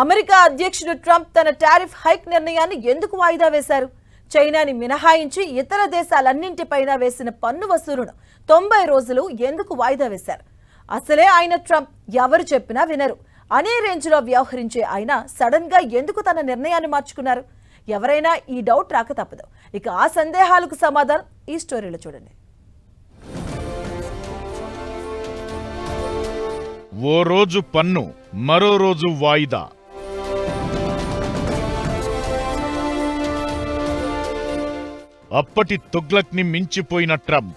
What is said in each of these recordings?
America అధ్యక్షుడు Trump తన tariff hike నిర్ణయాన్ని ఎందుకు వాయిదా వేశారు? చైనాని మినహాయించి ఇతర దేశాలన్నింటిపైన వేసిన పన్ను వసూలును తొంభై రోజులు ఎందుకు వాయిదా వేశారు? అసలే ఆయన ట్రంప్ ఎవరు చెప్పినా వినరు. అనే రేంజ్లో వ్యవహరించే ఆయన సడన్గా ఎందుకు తన నిర్ణయాన్ని మార్చుకున్నారు? ఎవరైనా ఈ డౌట్ రాక తప్పదు. ఇక ఆ సందేహాలకు సమాధానం ఈ స్టోరీలో చూడండి. ఓ రోజు పన్ను మరో రోజు వాయిదా. అప్పటి తుగ్లక్ని మించిపోయిన ట్రంప్.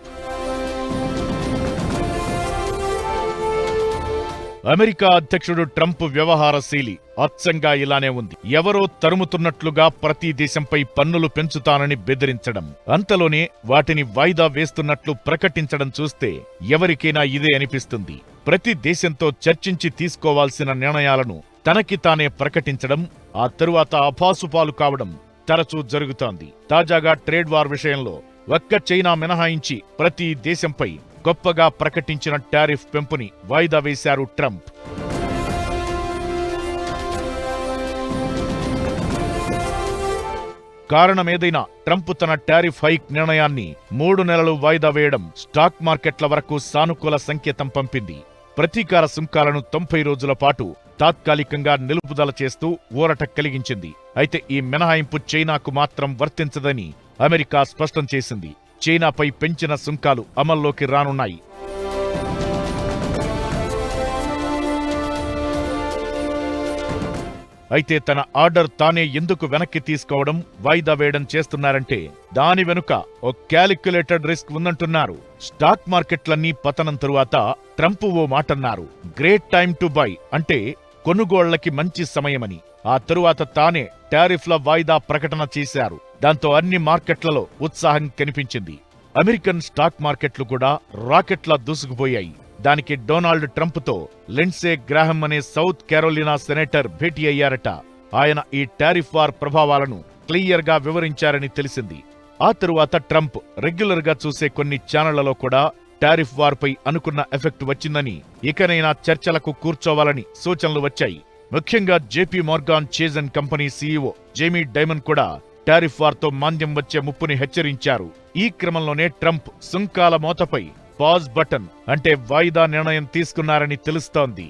అమెరికా అధ్యక్షుడు ట్రంప్ వ్యవహార శైలి అచ్చంగా ఇలానే ఉంది. ఎవరో తరుముతున్నట్లుగా ప్రతి దేశంపై పన్నులు పెంచుతానని బెదిరించడం. అంతలోనే వాటిని వాయిదా వేస్తున్నట్లు ప్రకటించడం చూస్తే ఎవరికైనా ఇదే అనిపిస్తుంది. ప్రతి దేశంతో చర్చించి తీసుకోవాల్సిన నిర్ణయాలను తనకి తానే ప్రకటించడం ఆ తరువాత అభాసుపాలు కావడం తరచూ జరుగుతోంది. తాజాగా ట్రేడ్ వార్ విషయంలో ఒక్క చైనా మినహాయించి ప్రతి దేశంపై గొప్పగా ప్రకటించిన టారిఫ్ పెంపుని వాయిదా వేశారు ట్రంప్. కారణమేదైనా ట్రంప్ తన టారిఫ్ హైక్ నిర్ణయాన్ని మూడు నెలలు వాయిదా వేయడం స్టాక్ మార్కెట్ల వరకు సానుకూల సంకేతం పంపింది. ప్రతీకార సుంకాలను తొంభై రోజుల పాటు తాత్కాలికంగా నిలుపుదల చేస్తూ ఊరట కలిగించింది. అయితే ఈ మినహాయింపు చైనాకు మాత్రం వర్తించదని అమెరికా స్పష్టం చేసింది. చైనాపై పెంచిన సుంకాలు అమల్లోకి రానున్నాయి. అయితే తన ఆర్డర్ తానే ఎందుకు వెనక్కి తీసుకోవడం వాయిదా వేయడం చేస్తున్నారంటే దాని వెనుక ఓ క్యాలిక్యులేటెడ్ రిస్క్ ఉందంటున్నారు. స్టాక్ మార్కెట్లన్నీ పతనం తరువాత ట్రంప్ ఓ మాటన్నారు. గ్రేట్ టైం టు బై అంటే కొనుగోళ్ళకి మంచి సమయమని. ఆ తరువాత తానే టారిఫ్ల వాయిదా ప్రకటన చేశారు. దాంతో అన్ని మార్కెట్లలో ఉత్సాహం కనిపించింది. అమెరికన్ స్టాక్ మార్కెట్లు కూడా రాకెట్లా దూసుకుపోయాయి. దానికి డొనాల్డ్ ట్రంప్తో లిండ్సే గ్రాహం అనే సౌత్ కెరోలినా సెనేటర్ భేటీ అయ్యారట. ఆయన ఈ టారిఫ్ వార్ ప్రభావాలను క్లియర్గా వివరించారని తెలిసింది. ఆ తరువాత ట్రంప్ రెగ్యులర్గా చూసే కొన్ని ఛానళ్ళలో కూడా టారిఫ్ వార్పై అనుకున్న ఎఫెక్ట్ వచ్చిందని ఇకనైనా చర్చలకు కూర్చోవాలని సూచనలు వచ్చాయి. ముఖ్యంగా JP Morgan Chase and company CEO Jamie Dimon కూడా టారిఫ్ వార్తో మాంద్యం వచ్చే ముప్పుని హెచ్చరించారు. ఈ క్రమంలోనే ట్రంప్ సుంకాల మోతపై పాజ్ బటన్ అంటే వాయిదా నిర్ణయం తీసుకున్నారని తెలుస్తోంది.